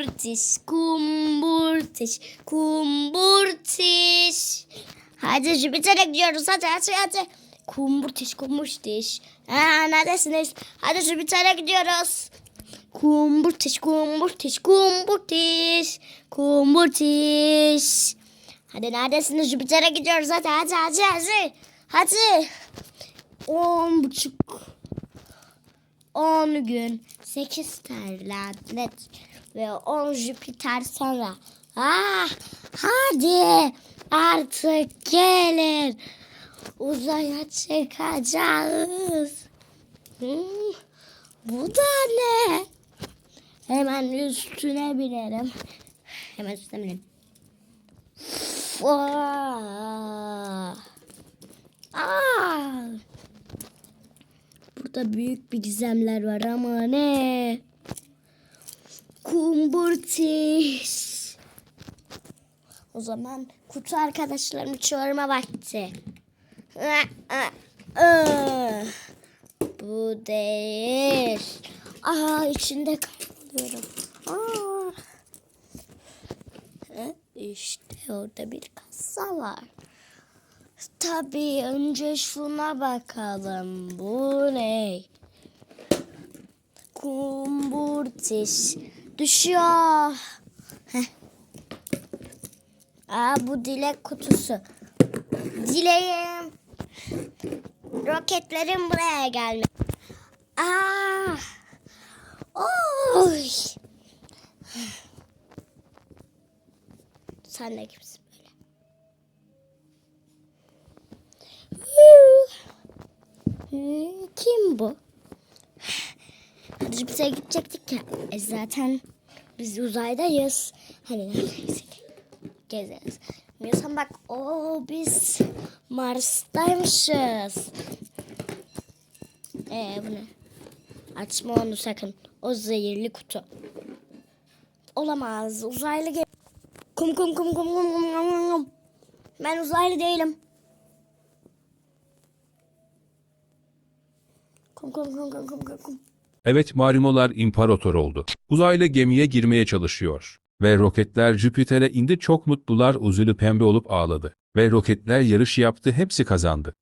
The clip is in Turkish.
Kumburtiş, kumburtiş, kumburtiş. Hadi Jüpiter'e gidiyoruz. Hadi hadi hadi. Kumburtiş, kumburtiş. Ha, neredesiniz? Hadi Jüpiter'e gidiyoruz. Kumburtiş, kumburtiş, kumburtiş, kumburtiş. Hadi neredesiniz? Jüpiter'e gidiyoruz. Hadi hadi hadi hadi. Hadi. On buçuk. On gün. Sekiz terlanet. Ve on Jüpiter sonra. Ah, hadi artık gelin. Uzaya çıkacağız. Hmm, bu da ne? Hemen üstüne binerim. Hemen üstüne binelim. Vaa! Aa! Burada büyük bir gizemler var ama ne? Kumburtiş. O zaman kutu arkadaşlarımı çağırma vakti. Bu değil. Aa içinde kayboluyorum. Aa. İşte orada bir kasa var. Tabii önce şuna bakalım. Bu ne? Kumburtiş. Düşüyor. Heh. Aa, bu dilek kutusu. Dileğim. Roketlerin buraya gelme. Aa. Oy. Sen de kimsin Hı, Kim bu? Hadi Jüpiter'e gidecektik ya. E zaten biz uzaydayız. Hani neredeyse gezeriz. Biliyorsan bak o biz Mars'taymışız. Ee bu ne? Açma onu sakın. O zehirli kutu. Olamaz. Uzaylı gel. Kum kum kum kum kum kum kum. Ben uzaylı değilim. Evet Marimolar imparator oldu. Uzaylı gemiye girmeye çalışıyor. Ve roketler Jüpiter'e indi çok mutlular uzulu pembe olup ağladı. Ve roketler yarış yaptı hepsi kazandı.